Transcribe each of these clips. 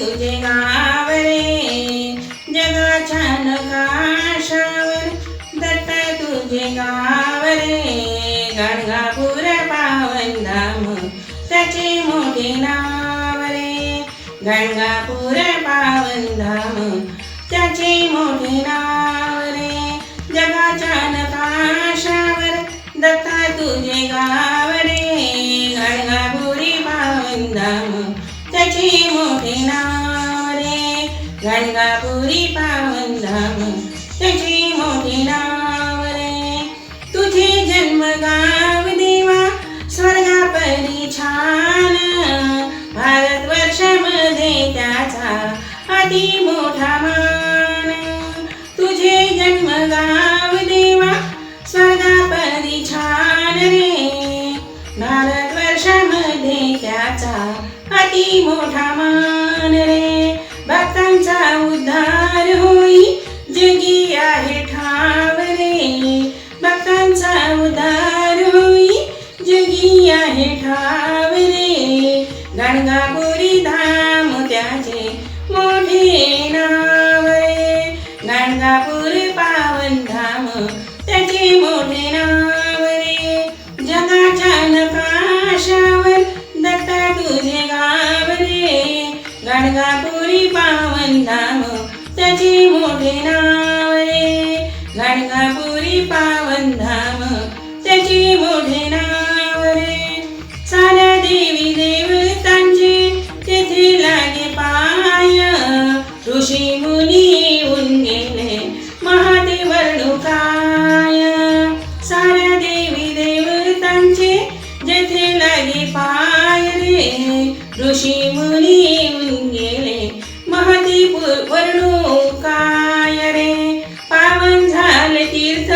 तुझे गाव रे जगाच्या नकाशावर दत्त तुझे गाव रे गाणगापूर पावन धाम त्याचे मोठे नाव रे गाणगापूर पावन धाम त्याचे मोठे नाव रे जगाच्या नकाशावर दत्ता तुझे गाव गंगापुरी गणगापुरी पावन धाम त्याचे मोठी नाव रे. तुझे जन्मगाव देवा स्वर्गापरी छान. भारतवर्षामध्ये त्याचा अति मोठा मान. तुझे जन्मगाव देवा स्वर्गापरी छान रे. भारतवर्षामध्ये त्याचा अति मोठा मान रे. भक्तांचा उद्धार होई जगी आहे ठाव रे. भक्तांचा उद्धार होई जगी आहे ठाव रे. गणगापुरी धाम त्याचे मोठे नाव रे. गणगापूर गणगापुरी पावन धाम त्याचे मोठे नाव रे गणगापुरी पावन धाम. ऋषी मुनी येऊन गेले महती वर्णू काय रे? पावन झाले तीर्थ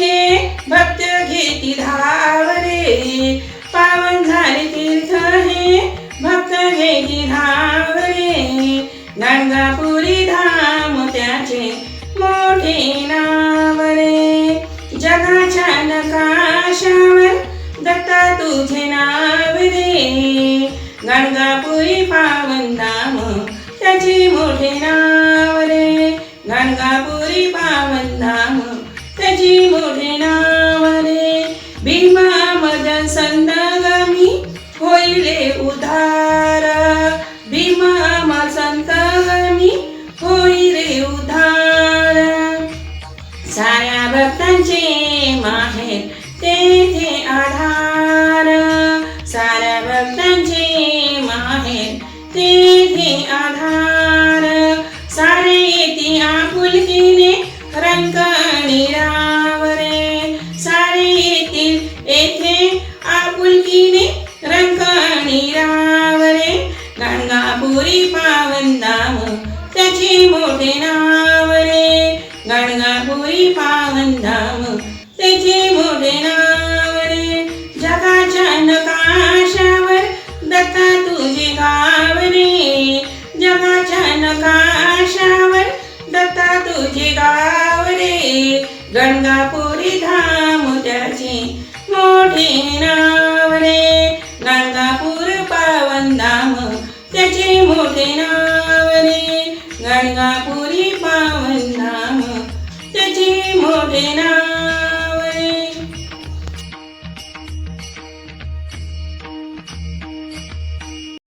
हे भक्त घेती धाव रे पावन झाले तीर्थ हे भक्त घेती धाव रे गंगापुरी धाम त्याचे मोठे नाव रे. जगाच्या नकाशावर दत्ता तुझे नाव रे. गाणगापुरी पावन धाम त्याचे मोठे नाव रे गाणगापुरी पावन धाम त्याचे मोठे नाव रे भीमा मदन संदगामी होईले उधार. आधार। सारे आकुल किने रंग निरावरे। सारे येतील आपुल आपुलकीने रंग निरावरे। गंगापुरी पा गंगापुरी धाम त्याची मोठे नाव रे गंगापूर पावन धाम त्याचे मोठे नाव रे गंगापुरी पावन धाम त्याचे मोठे नाव